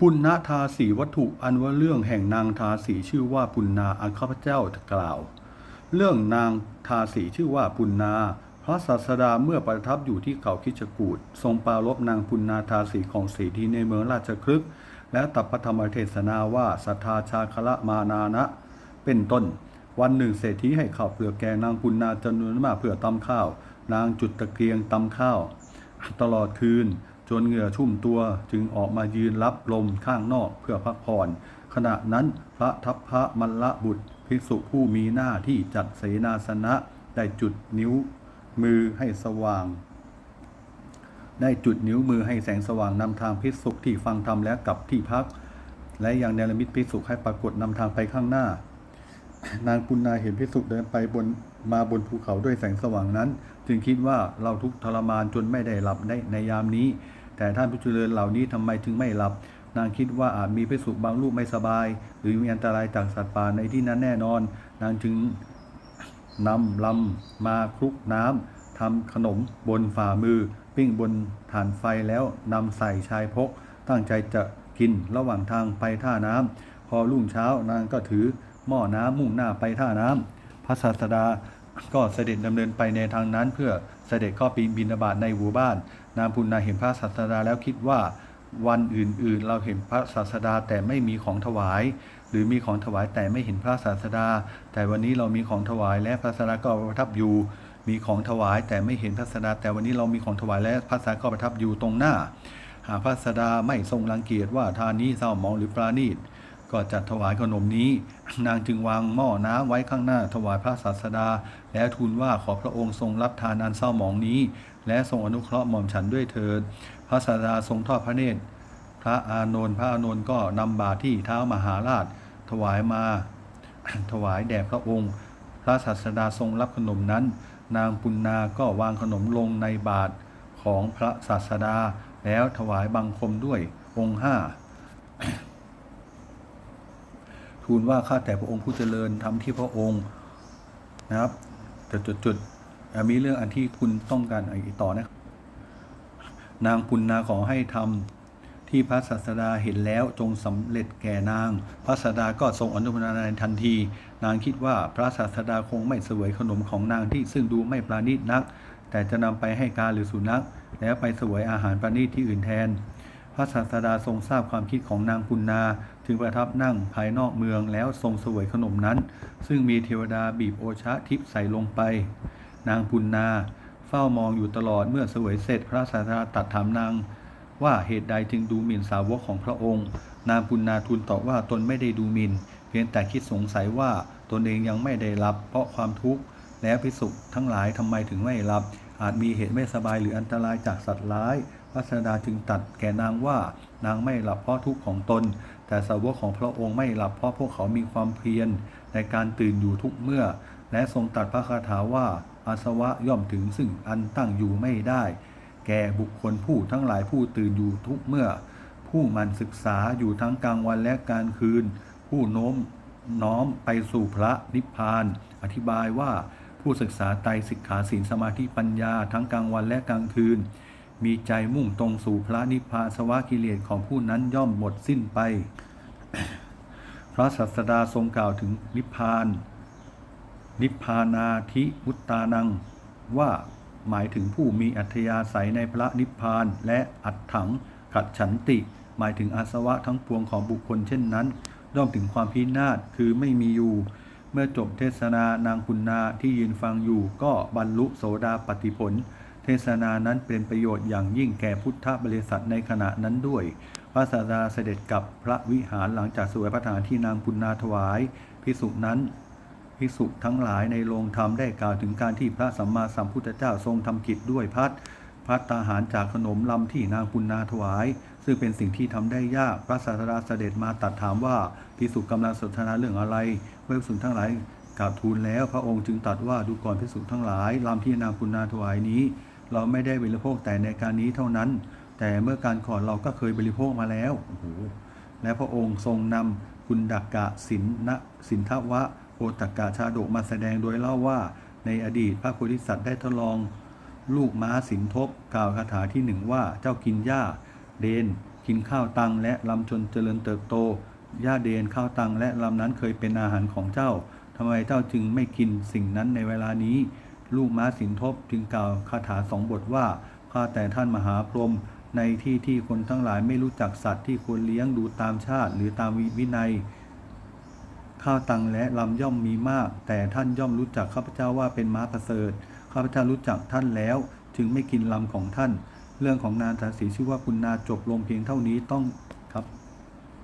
ปุณณทาสีวัตถุอันว่าเรื่องแห่งนางทาสีชื่อว่าปุณณาอันข้าพเจ้ากล่าว เรื่องนางทาสีชื่อว่าปุณณาพระศาสดาเมื่อประทับอยู่ที่เขาคิชกูดทรงปรารบนางปุณณาทาสีของเศรษฐีในเมืองราชคลึกและตับพธรรมเทศนาว่าสัทธาชาคละมานานะ เป็นต้น วันหนึ่งเศรษฐีให้ข้าวเปลือกแกงนางปุณณาจำนวนมากเพื่อตำข้าว นางจุดตะเกียงตำข้าว ตลอดคืน จนเหงื่อชุ่มตัวจึงออกมายืนรับลมข้างนอกเพื่อพักผ่อน ขณะนั้นพระทัพพระมัลละบุตร ภิกษุผู้มีหน้าที่จัดเสนาสนะได้จุดนิ้วมือให้สว่าง ได้จุดนิ้วมือให้แสงสว่างนำทางภิกษุที่ฟังธรรมแล้วกลับที่พัก และยังเนรมิตภิกษุให้ปรากฏนำทางไปข้างหน้า นางปุณาเห็นพิสุเดินไปบนมาบนภูเขาด้วยแสงสว่างนั้น จึงคิดว่าเราทุกทรมานจนไม่ได้หลับได้ในยามนี้ แต่ท่านผู้เจริญเหล่านี้ทำไมถึงไม่หลับ นางคิดว่าอาจมีพิสุบางรูปไม่สบาย หรือมีอันตรายจากสัตว์ป่าในที่นั้นแน่นอน นางจึงนำลำมาคลุกน้ำทำขนมบนฝ่ามือ ปิ้งบนฐานไฟแล้วนำใส่ชายพก ตั้งใจจะกินระหว่างทางไปท่าน้ำพอรุ่งเช้านางก็ถือ หม้อน้ำมุ่งหน้าไปท่าน้ำพระศาสดาก็เสด็จดำเนินไปในทางนั้น เพื่อเสด็จเข้าปีนบินาบาตในหมู่บ้าน นางปุณณาเห็นพระศาสดาแล้วคิดว่าวันอื่นๆ เราเห็นพระศาสดาแต่ไม่มีของถวาย หรือมีของถวายแต่ไม่เห็นพระศาสดา แต่วันนี้เรามีของถวายและพระศาสดาก็ประทับอยู่ มีของถวายแต่ไม่เห็นพระศาสดา แต่วันนี้เรามีของถวายและพระศาสดาก็ประทับอยู่ตรงหน้า หากพระศาสดาไม่ทรงรังเกียจว่าทานนี้เศร้าหมองหรือปราณีต ก็จัดถวายขนมนี้ นางจึงวางหม้อน้ำไว้ข้างหน้าถวายพระศาสดา แล้วทูลว่าขอพระองค์ทรงรับทานอันเศร้าหมองนี้ และทรงอนุเคราะห์หม่อมฉันด้วยเถิด พระศาสดาทรงทอดพระเนตร พระอานนท์พระอานนท์ก็นำบาตรที่เท้ามหาราช ถวายมา ถวายแด่พระองค์ พระศาสดาทรงรับขนมนั้น นางปุณณาก็วางขนมลงในบาตรของพระศาสดา แล้วถวายบังคมด้วยองค์ห้า ทูลว่าข้าแต่พระองค์ผู้เจริญทำที่พระองค์นะครับจุดจุดจุดๆมีเรื่องอันที่คุณต้องการอีกต่อนะนางปุณณาขอให้ทำที่พระศาสดาเห็นแล้วจงสำเร็จแก่นาง พระศาสดาก็ทรงอนุโมทนาในทันที นางคิดว่าพระศาสดาคงไม่เสวยขนมของนางที่ซึ่งดูไม่ปราณีตนัก แต่จะนำไปให้กาหรือสุนัขแล้วไปเสวยอาหารประณีตที่อื่นแทน พระศาสดาทรงทราบความคิดของนางปุณาจึงประทับนั่งภายนอกเมืองแล้วทรงเสวยขนมนั้น ซึ่งมีเทวดาบีบโอชะทิพใส่ลงไป นางปุณาเฝ้ามองอยู่ตลอดเมื่อเสวยเสร็จ พระศาสดาตัดถามนางว่าเหตุใดจึงดูหมิ่นสาวกของพระองค์ นางปุณาทูลตอบว่าตนไม่ได้ดูหมิ่น เพียงแต่คิดสงสัยว่าตนเองยังไม่ได้รับ เพราะความทุกข์แล้วพิสุทั้งหลายทำไมถึงไม่รับ อาจมีเหตุไม่สบายหรืออันตรายจากสัตว์ร้าย พระศาสดาจึงตัดแก่นางว่านางไม่หลับเพราะทุกข์ของตน แต่สาวกของพระองค์ไม่หลับเพราะพวกเขามีความเพียรในการตื่นอยู่ทุกเมื่อ และทรงตัดพระคาถาว่าอาสวะย่อมถึงซึ่งอันตั้งอยู่ไม่ได้ แก่บุคคลผู้ทั้งหลายผู้ตื่นอยู่ทุกเมื่อ ผู้มันศึกษาอยู่ทั้งกลางวันและกลางคืน ผู้โน้มน้อมไปสู่พระนิพพาน อธิบายว่าผู้ศึกษาไตรสิกขาศีลสมาธิปัญญาทั้งกลางวันและกลางคืน มีใจมุ่งตรงสู่พระนิพพานสวะกิเลสของผู้นั้นย่อมหมดสิ้นไป พระศาสดาทรงกล่าวถึงนิพพาน นิพพานาธิมุตตานัง ว่าหมายถึงผู้มีอัธยาศัยในพระนิพพานและอัตถังขัดฉันติ หมายถึงอาสวะทั้งปวงของบุคคลเช่นนั้นย่อมถึงความพินาศคือไม่มีอยู่ เมื่อจบเทศนานางคุณนาที่ยืนฟังอยู่ก็บรรลุโสดาปติผล เทศนานั้นเป็นประโยชน์อย่างยิ่งแก่พุทธบริษัทในขณะนั้นด้วย พระศาสดาเสด็จกลับพระวิหารหลังจากสวยพระทารที่นางปุณนาถวาย พิสุนั้นภิกษุทั้งหลายในโรงธรรมได้กล่าวถึงการที่พระสัมมาสัมพุทธเจ้าทรงทำกิจด้วยพัดพัดตาหารจากขนมลำที่นางปุณนาถวาย ซึ่งเป็นสิ่งที่ทำได้ยากพระศาสดาเสด็จมาตัดถามว่าภิกษุกำลังสนทนาเรื่องอะไรเมื่อภิกษุทั้งหลายกราบทูลแล้ว พระองค์จึงตรัสว่าดูก่อนภิกษุทั้งหลายลำที่นางปุณนาถวายนี้ เราไม่ได้บริโภคแต่ในการนี้เท่านั้น แต่เมื่อการก่อนเราก็เคยบริโภคมาแล้วโอ้โหและพระองค์ทรงนำคุณดักกะสินนะสินทวะโอตักกะชาดกมาแสดงโดยเล่าว่าในอดีตพระโพธิสัตว์ได้ทดลอง ลูกม้าสินทบกล่าวคาถาที่หนึ่งว่าเจ้ากินหญ้าเดน กินข้าวตังและลำจนเจริญเติบโตย่าเดนข้าวตังและลำนั้นเคยเป็นอาหารของเจ้าทำไมเจ้าจึงไม่กินสิ่งนั้นในเวลานี้ ลูกม้าสินทบจึงกล่าวคาถาสองบทว่าข้าแต่ท่านมหาพรหมในที่ที่คนทั้งหลายไม่รู้จักสัตว์ที่ควรเลี้ยงดูตามชาติ หรือตามวินัยข้าวตังและลำย่อมมีมาก แต่ท่านย่อมรู้จักข้าพเจ้าว่าเป็นม้าประเสริฐข้าพเจ้ารู้จักท่านแล้ว จึงไม่กินลำของท่าน เรื่องของนางสาสีชื่อว่าคุณนาจบลงเพียงเท่านี้ต้อง